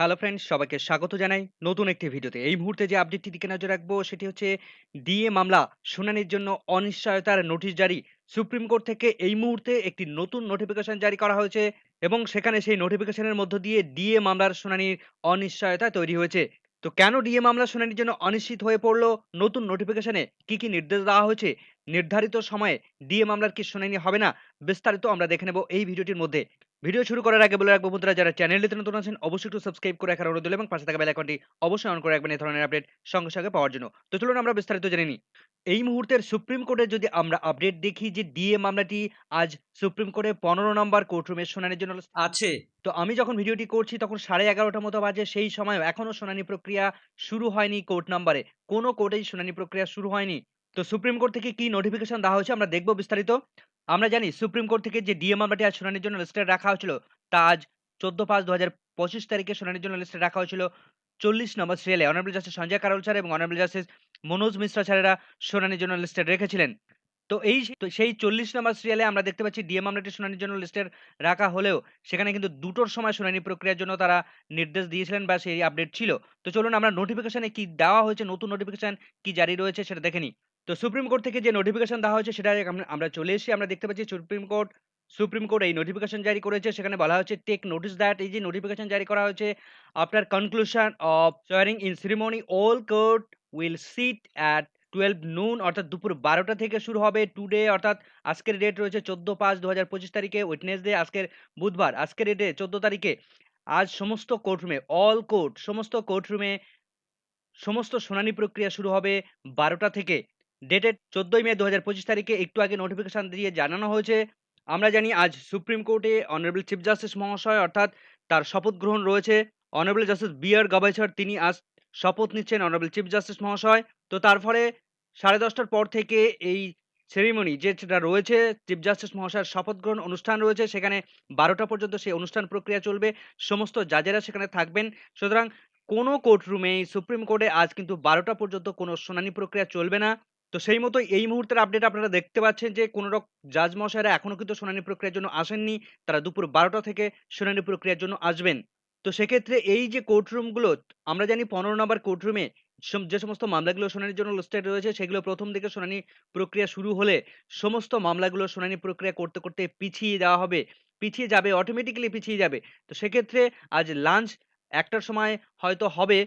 Hello friends সবাইকে স্বাগত জানাই নতুন একটি ভিডিওতে। এই মুহূর্তে যে আপডেটটির দিকে নজর রাখব সেটি হচ্ছে ডিএ মামলা শুনানির জন্য অনিশ্চয়তার নোটিশ জারি। সুপ্রিম কোর্ট থেকে এই মুহূর্তে একটি নতুন নোটিফিকেশন জারি করা হয়েছে এবং সেখানে সেই নোটিফিকেশনের মধ্য দিয়ে ডিএ মামলার শুনানির অনিশ্চয়তা তৈরি হয়েছে। তো কেন ডিএ মামলা শুনানির জন্য অনিশ্চিত হয়ে পড়ল? নতুন নোটিফিকেশনে কি, কি নির্দেশ দেওয়া হয়েছে? নির্ধারিত সময়ে ডিএ মামলার কি শুনানি হবে না? বিস্তারিত আমরা দেখে নেব এই ভিডিওটির মধ্যে। ভিডিও শুরু করার আগে বলে রাখব বন্ধুরা যারা চ্যানেলটিতে নতুন আছেন অবশ্যই একটু সাবস্ক্রাইব করে রাখার অনুরোধ এবং পাশে থাকা বেল আইকনটি অবশ্যই অন করে রাখবেন এই ধরনের আপডেট সঙ্গে, সঙ্গে পাওয়ার জন্য। তো চলুন আমরা বিস্তারিত জেনে নিই। এই মুহূর্তের সুপ্রিম কোর্টের যদি আমরা আপডেট দেখি যে ডিএ মামলাটি আজ সুপ্রিম কোর্টে ১৫ নম্বর কোর্টরুমে শুনানির জন্য আছে। তো আমি যখন ভিডিওটি করছি তখন 11:30 মতো বাজে সেই সময় এখনও শুনানি প্রক্রিয়া শুরু হয়নি কোর্ট নাম্বারে। কোনো কোর্টেই শুনানি প্রক্রিয়া শুরু হয়নি। তো সুপ্রিম কোর্ট থেকে কি নোটিফিকেশন দেওয়া হয়েছে আমরা দেখব বিস্তারিত। আমরা জানি সুপ্রিম কোর্ট থেকে যে ডিএ মামলাটি আজ শুনানির জন্য লিস্টেড রাখা হয়েছিল, তা আজ 14/5/2025 তারিখে শুনানির জন্য লিস্টে রাখা হয়েছিল 40 নম্বর সিরিয়ালে honourable justice Sanjay Karol sir এবং অনারেবল জাস্টিস মনোজ মিশ্রা স্যারেরা শুনানির জন্য লিস্টেড রেখেছিলেন। তো এই সেই 40 নম্বর সিরিয়ালে আমরা দেখতে পাচ্ছি ডিএ মামলাটি শুনানির জন্য লিস্টেড রাখা হলেও সেখানে কিন্তু দুটোর সময় শুনানি প্রক্রিয়ার জন্য তারা নির্দেশ দিয়েছিলেন বা সেই আপডেট ছিল। তো চলুন আমরা নোটিফিকেশনে কি দেওয়া হয়েছে, নতুন নোটিফিকেশন কি জারি রয়েছে সেটা দেখে নিই। তো সুপ্রিম কোর্ট থেকে যে নোটিফিকেশন দেওয়া হয়েছে সেটা আমরা চলে এসেছি। আমরা দেখতে পাচ্ছি সুপ্রিম কোর্ট সুপ্রিম কোর্ট এই নোটিফিকেশন জারি করেছে। সেখানে বলা হচ্ছে টেক নোটিস দ্যাট এই যে নোটিফিকেশন জারি করা হয়েছে after conclusion of swearing in ceremony all court will sit at 12 noon অর্থাৎ দুপুর 12টা থেকে শুরু হবে টুডে অর্থাৎ আজকের ডেট রয়েছে 14/5/2025 তারিখে ওয়েডনেসডে আজকের বুধবার, আজকের ডেটে 14 তারিখে, আজ সমস্ত কোর্টরুমে অল কোর্ট সমস্ত কোর্টরুমে সমস্ত শুনানি প্রক্রিয়া শুরু হবে 12টা থেকে। ডেটেড 14 মে 2025 তারিখে একটু আগে নোটিফিকেশান দিয়ে জানানো হয়েছে। আমরা জানি আজ সুপ্রিম কোর্টে অনারেবল চিফ জাস্টিস মহাশয় অর্থাৎ তার শপথ গ্রহণ রয়েছে। অনারেবল জাস্টিস বি আর গাভাইচার তিনি আজ শপথ নিচ্ছেন অনারেবল চিফ জাস্টিস মহাশয় তো তার ফলে সাড়ে দশটার পর থেকে এই সেরিমনি যেটা রয়েছে চিফ জাস্টিস মহাশয়ের শপথ গ্রহণ অনুষ্ঠান রয়েছে, সেখানে বারোটা পর্যন্ত সেই অনুষ্ঠান প্রক্রিয়া চলবে। সমস্ত জাজেরা সেখানে থাকবেন, সুতরাং কোনো কোর্টরুমে সুপ্রিম কোর্টে আজ কিন্তু বারোটা পর্যন্ত কোনো শুনানি প্রক্রিয়া চলবে না। তো সেই মতো এই মুহূর্তের আপডেট আপনারা দেখতে পাচ্ছেন যে, কোনো রক, জাজ মশাইরা এখনও কিন্তু শুনানি প্রক্রিয়ার জন্য আসেননি। তারা দুপুর বারোটা থেকে শুনানি প্রক্রিয়ার জন্য আসবেন। তো সেক্ষেত্রে এই যে কোর্টরুমগুলো আমরা জানি পনেরো নম্বর কোর্টরুমে যে সমস্ত মামলাগুলো শুনানির জন্য লিস্টেড রয়েছে, সেগুলো প্রথম দিকে শুনানি প্রক্রিয়া শুরু হলে সমস্ত মামলাগুলো শুনানি প্রক্রিয়া করতে করতে পিছিয়ে দেওয়া হবে। পিছিয়ে যাবে অটোমেটিক্যালি পিছিয়ে যাবে। তো সেক্ষেত্রে আজ লাঞ্চ একটার সময় হয়তো হবে,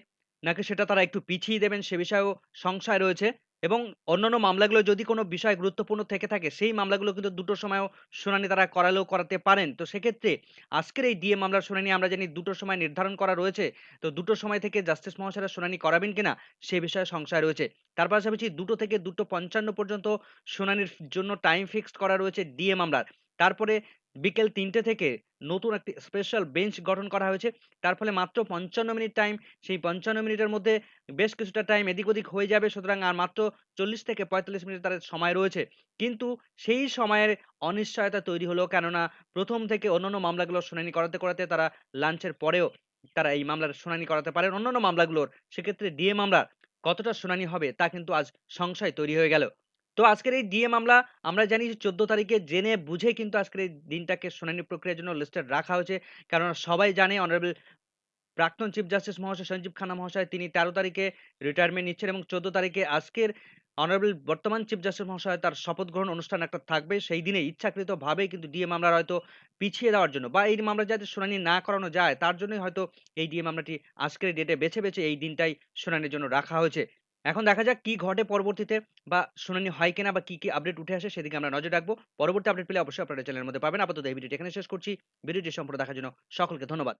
নাকি সেটা তারা একটু পিছিয়ে দেবেন সে বিষয়েও সংশয় রয়েছে। এবং অন্যান্য মামলাগুলো যদি কোনো বিষয় গুরুত্বপূর্ণ থেকে থাকে, সেই মামলাগুলো কিন্তু দুটোর সময়ও শুনানি তারা করালেও করাতে পারেন। তো সেক্ষেত্রে আজকের এই ডিএ মামলার শুনানি আমরা জানি দুটোর সময় নির্ধারণ করা রয়েছে। তো দুটোর সময় থেকে জাস্টিস মহাশয়রা শুনানি করাবেন কিনা, সে বিষয়ে সংশয় রয়েছে। তার পাশাপাশি দুটো থেকে দুটো পঞ্চান্ন পর্যন্ত শুনানির জন্য টাইম ফিক্সড করা রয়েছে ডিএ মামলার। তারপরে বিকেল তিনটে থেকে নতুন একটি স্পেশাল বেঞ্চ গঠন করা হয়েছে। তার ফলে মাত্র পঞ্চান্ন মিনিট টাইম সেই পঞ্চান্ন মিনিটের মধ্যে বেশ কিছুটা টাইম এদিক ওদিক হয়ে যাবে, সুতরাং আর মাত্র চল্লিশ থেকে পঁয়তাল্লিশ মিনিট তাদের সময় রয়েছে। কিন্তু সেই সময়ের অনিশ্চয়তা তৈরি হলো, কেননা প্রথম থেকে অন্যান্য মামলাগুলো শুনানি করাতে করাতে তারা লাঞ্চের পরেও তারা এই মামলার শুনানি করাতে পারেন। অন্যান্য মামলাগুলোর, সেক্ষেত্রে ডিএ মামলার কতটা শুনানি হবে তা কিন্তু আজ সংশয় তৈরি হয়ে গেল। তো আজকের এই ডিএ মামলা আমরা জানি যে 14 তারিখে জেনে বুঝে কিন্তু আজকের এই দিনটাকে শুনানি প্রক্রিয়ার জন্য লিস্টেড রাখা হয়েছে। কারণ সবাই জানে অনারেবল প্রাক্তন চিফ জাস্টিস মহাশয় সঞ্জীব খান্না মহাশয় তিনি ১৩ তারিখে রিটায়ারমেন্ট নিচ্ছেন এবং 14 তারিখে আজকের অনারেবল বর্তমান চিফ জাস্টিস মহাশয় তার শপথ গ্রহণ অনুষ্ঠান একটা থাকবে। সেই দিনে ইচ্ছাকৃতভাবেই কিন্তু ডিএ মামলার হয়তো পিছিয়ে দেওয়ার জন্য বা এই মামলা যাতে শুনানি না করানো যায় তার জন্যই হয়তো এই ডিএ মামলাটি আজকের ডেটে বেছে, বেছে এই দিনটাই শুনানির জন্য রাখা হয়েছে। এখন দেখা যাক কি ঘটে পরবর্তীতে বা শুনানি হয় কিনা বা কি, কি আপডেট উঠে আসে সেদিকে আমরা নজর রাখব। পরবর্তী আপডেট পেলে অবশ্যই আপনারা চ্যানেলের মধ্যে পাবেন। আপাতত এই ভিডিওটি এখানে শেষ করছি। ভিডিওটি সম্পর্কে দেখার জন্য সকলকে ধন্যবাদ।